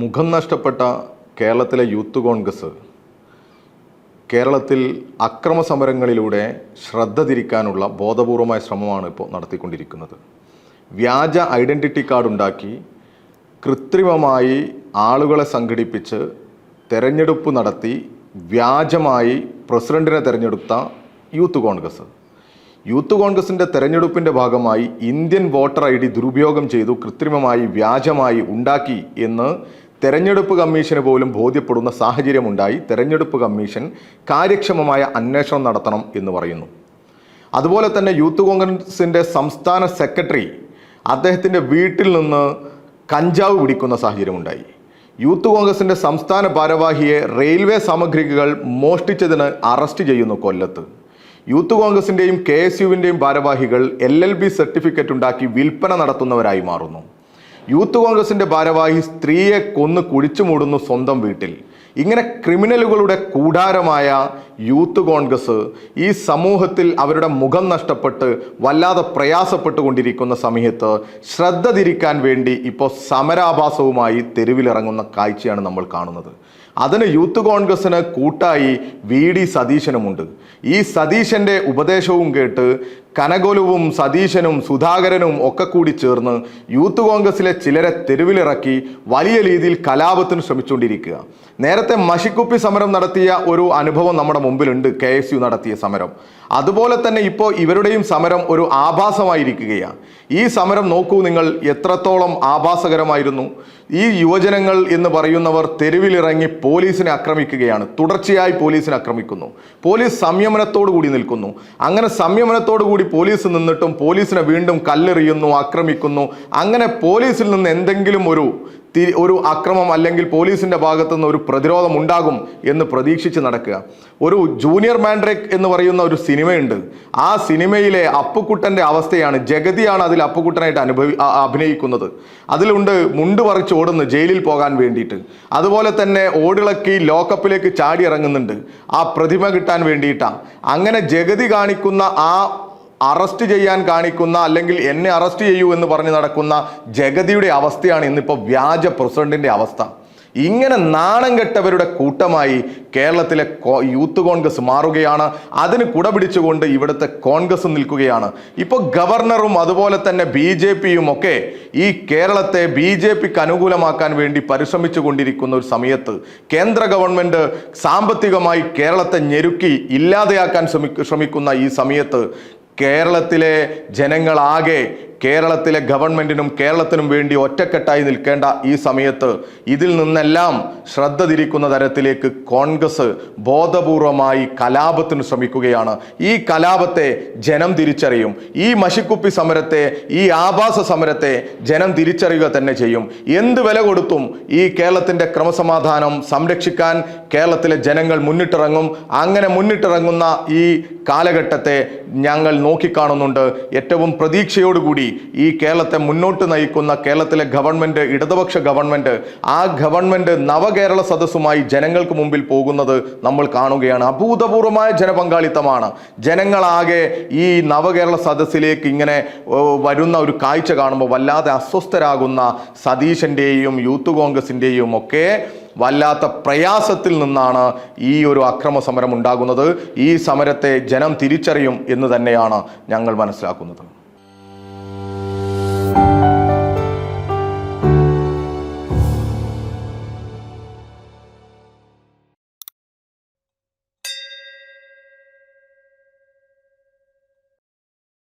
മുഖം നഷ്ടപ്പെട്ട കേരളത്തിലെ യൂത്ത് കോൺഗ്രസ് കേരളത്തിൽ അക്രമ സമരങ്ങളിലൂടെ ശ്രദ്ധ തിരിക്കാനുള്ള ബോധപൂർവമായ ശ്രമമാണ് ഇപ്പോൾ നടത്തിക്കൊണ്ടിരിക്കുന്നത്. വ്യാജ ഐഡന്റിറ്റി കാർഡ് ഉണ്ടാക്കി കൃത്രിമമായി ആളുകളെ സംഘടിപ്പിച്ച് തെരഞ്ഞെടുപ്പ് നടത്തി വ്യാജമായി പ്രസിഡന്റിനെ തെരഞ്ഞെടുത്ത യൂത്ത് കോൺഗ്രസ്. യൂത്ത് കോൺഗ്രസിന്റെ തെരഞ്ഞെടുപ്പിന്റെ ഭാഗമായി ഇന്ത്യൻ വോട്ടർ ഐ ഡി ദുരുപയോഗം ചെയ്തു കൃത്രിമമായി വ്യാജമായി ഉണ്ടാക്കി എന്ന് തെരഞ്ഞെടുപ്പ് കമ്മീഷന് പോലും ബോധ്യപ്പെടുന്ന സാഹചര്യമുണ്ടായി. തെരഞ്ഞെടുപ്പ് കമ്മീഷൻ കാര്യക്ഷമമായ അന്വേഷണം നടത്തണം എന്ന് പറയുന്നു. അതുപോലെ തന്നെ യൂത്ത് കോൺഗ്രസിന്റെ സംസ്ഥാന സെക്രട്ടറി അദ്ദേഹത്തിന്റെ വീട്ടിൽ നിന്ന് കഞ്ചാവ് പിടിക്കുന്ന സാഹചര്യമുണ്ടായി. യൂത്ത് കോൺഗ്രസിന്റെ സംസ്ഥാന ഭാരവാഹിയെ റെയിൽവേ സാമഗ്രികൾ മോഷ്ടിച്ചതിന് അറസ്റ്റ് ചെയ്യുന്നു കൊല്ലത്ത്. യൂത്ത് കോൺഗ്രസിന്റെയും കെ എസ് യുവിന്റെയും ഭാരവാഹികൾ എൽ എൽ ബി സർട്ടിഫിക്കറ്റ് ഉണ്ടാക്കി വിൽപ്പന നടത്തുന്നവരായി മാറുന്നു. യൂത്ത് കോൺഗ്രസിന്റെ ഭാരവാഹി സ്ത്രീയെ കൊന്ന് കുഴിച്ചു മൂടുന്നു സ്വന്തം വീട്ടിൽ. ഇങ്ങനെ ക്രിമിനലുകളുടെ കൂടാരമായ യൂത്ത് കോൺഗ്രസ് ഈ സമൂഹത്തിൽ അവരുടെ മുഖം നഷ്ടപ്പെട്ട് വല്ലാതെ പ്രയാസപ്പെട്ടുകൊണ്ടിരിക്കുന്ന സമയത്ത് ശ്രദ്ധ തിരിക്കാൻ വേണ്ടി ഇപ്പോൾ സമരാഭാസവുമായി തെരുവിലിറങ്ങുന്ന കാഴ്ചയാണ് നമ്മൾ കാണുന്നത്. അതിന് യൂത്ത് കോൺഗ്രസ്സിന് കൂട്ടായി വി. ഡി. സതീശനുമുണ്ട്. ഈ സതീശന്റെ ഉപദേശവും കേട്ട് കനകൊലുവും സതീശനും സുധാകരനും ഒക്കെ കൂടി ചേർന്ന് യൂത്ത് കോൺഗ്രസിലെ ചിലരെ തെരുവിലിറക്കി വലിയ രീതിയിൽ കലാപത്തിന് ശ്രമിച്ചുകൊണ്ടിരിക്കുക. നേരത്തെ മഷിക്കുപ്പി സമരം നടത്തിയ ഒരു അനുഭവം നമ്മുടെ മുമ്പിലുണ്ട്. കെ എസ് യു നടത്തിയ സമരം. അതുപോലെ തന്നെ ഇപ്പോൾ ഇവരുടെയും സമരം ഒരു ആഭാസമായിരിക്കുകയാണ്. ഈ സമരം നോക്കൂ നിങ്ങൾ എത്രത്തോളം ആഭാസകരമായിരുന്നു. ഈ യുവജനങ്ങൾ എന്ന് പറയുന്നവർ തെരുവിലിറങ്ങി പോലീസിനെ ആക്രമിക്കുകയാണ്. തുടർച്ചയായി പോലീസിനെ ആക്രമിക്കുന്നു. പോലീസ് സംയമനത്തോടു കൂടി നിൽക്കുന്നു. അങ്ങനെ സംയമനത്തോടു കൂടി പോലീസ് നിന്നിട്ടും പോലീസിനെ വീണ്ടും കല്ലെറിയുന്നു ആക്രമിക്കുന്നു. അങ്ങനെ പോലീസിൽ നിന്ന് എന്തെങ്കിലും ഒരു ഒരു അക്രമം അല്ലെങ്കിൽ പോലീസിന്റെ ഭാഗത്തു നിന്ന് ഒരു പ്രതിരോധം ഉണ്ടാകും എന്ന് പ്രതീക്ഷിച്ച് നടക്കുക. ഒരു ജൂനിയർ മാൻഡ്രേക്ക് എന്ന് പറയുന്ന ഒരു സിനിമയുണ്ട്. ആ സിനിമയിലെ അപ്പുക്കുട്ടന്റെ അവസ്ഥയാണ് ജഗതിയാണ് അതിൽ അപ്പുക്കുട്ടനായിട്ട് അനുഭവി അഭിനയിക്കുന്നത്. അതിലുണ്ട് മുണ്ട് പറിച്ച് ഓടുന്നു ജയിലിൽ പോകാൻ വേണ്ടിയിട്ട്. അതുപോലെ തന്നെ ഓടിളക്കി ലോക്കപ്പിലേക്ക് ചാടി ഇറങ്ങുന്നുണ്ട് ആ പ്രതിമ കിട്ടാൻ വേണ്ടിയിട്ടാണ് അങ്ങനെ ജഗതി കാണിക്കുന്ന ആ അറസ്റ്റ് ചെയ്യാൻ കാണിക്കുന്ന അല്ലെങ്കിൽ എന്നെ അറസ്റ്റ് ചെയ്യൂ എന്ന് പറഞ്ഞ് നടക്കുന്ന ജഗതിയുടെ അവസ്ഥയാണ് ഇന്നിപ്പോൾ വ്യാജ പ്രസിഡന്റിന്റെ അവസ്ഥ. ഇങ്ങനെ നാണം കെട്ടവരുടെ കൂട്ടമായി കേരളത്തിലെ യൂത്ത് കോൺഗ്രസ് മാറുകയാണ്. അതിന് കുടപിടിച്ചുകൊണ്ട് ഇവിടുത്തെ കോൺഗ്രസ് നിൽക്കുകയാണ്. ഇപ്പോൾ ഗവർണറും അതുപോലെ തന്നെ ബി ജെ പിയും ഒക്കെ ഈ കേരളത്തെ ബി ജെ പിക്ക് അനുകൂലമാക്കാൻ വേണ്ടി പരിശ്രമിച്ചു കൊണ്ടിരിക്കുന്ന ഒരു സമയത്ത് കേന്ദ്ര ഗവൺമെന്റ് സാമ്പത്തികമായി കേരളത്തെ ഞെരുക്കി ഇല്ലാതെയാക്കാൻ ശ്രമിക്കുന്ന ഈ സമയത്ത് കേരളത്തിലെ ജനങ്ങളാകെ കേരളത്തിലെ ഗവൺമെന്റിനും കേരളത്തിനും വേണ്ടി ഒറ്റക്കെട്ടായി നിൽക്കേണ്ട ഈ സമയത്ത് ഇതിൽ നിന്നെല്ലാം ശ്രദ്ധ തിരിക്കുന്ന തരത്തിലേക്ക് കോൺഗ്രസ് ബോധപൂർവമായി കലാപത്തിന് ശ്രമിക്കുകയാണ്. ഈ കലാപത്തെ ജനം തിരിച്ചറിയും. ഈ മഷിക്കുപ്പി സമരത്തെ ഈ ആഭാസ സമരത്തെ ജനം തിരിച്ചറിയുക തന്നെ ചെയ്യും. എന്ത് വില കൊടുത്തും ഈ കേരളത്തിന്റെ ക്രമസമാധാനം സംരക്ഷിക്കാൻ കേരളത്തിലെ ജനങ്ങൾ മുന്നിട്ടിറങ്ങും. അങ്ങനെ മുന്നിട്ടിറങ്ങുന്ന ഈ കാലഘട്ടത്തെ ഞങ്ങൾ നോക്കിക്കാണുന്നുണ്ട്. ഏറ്റവും പ്രതീക്ഷയോടുകൂടി ഈ കേരളത്തെ മുന്നോട്ട് നയിക്കുന്ന കേരളത്തിലെ ഗവൺമെന്റ് ഇടതുപക്ഷ ഗവൺമെന്റ് ആ ഗവൺമെന്റ് നവകേരള സദസ്സുമായി ജനങ്ങൾക്ക് മുമ്പിൽ പോകുന്നത് നമ്മൾ കാണുകയാണ്. അഭൂതപൂർവമായ ജനപങ്കാളിത്തമാണ്. ജനങ്ങളാകെ ഈ നവകേരള സദസ്സിലേക്ക് ഇങ്ങനെ വരുന്ന ഒരു കാഴ്ച കാണുമ്പോൾ വല്ലാതെ അസ്വസ്ഥരാകുന്ന സതീശന്റെയും യൂത്ത് കോൺഗ്രസിന്റെയും ഒക്കെ വല്ലാത്ത പ്രയാസത്തിൽ നിന്നാണ് ഈ ഒരു അക്രമ സമരം ഉണ്ടാകുന്നത്. ഈ സമരത്തെ ജനം തിരിച്ചറിയും എന്ന് തന്നെയാണ് ഞങ്ങൾ മനസ്സിലാക്കുന്നത്.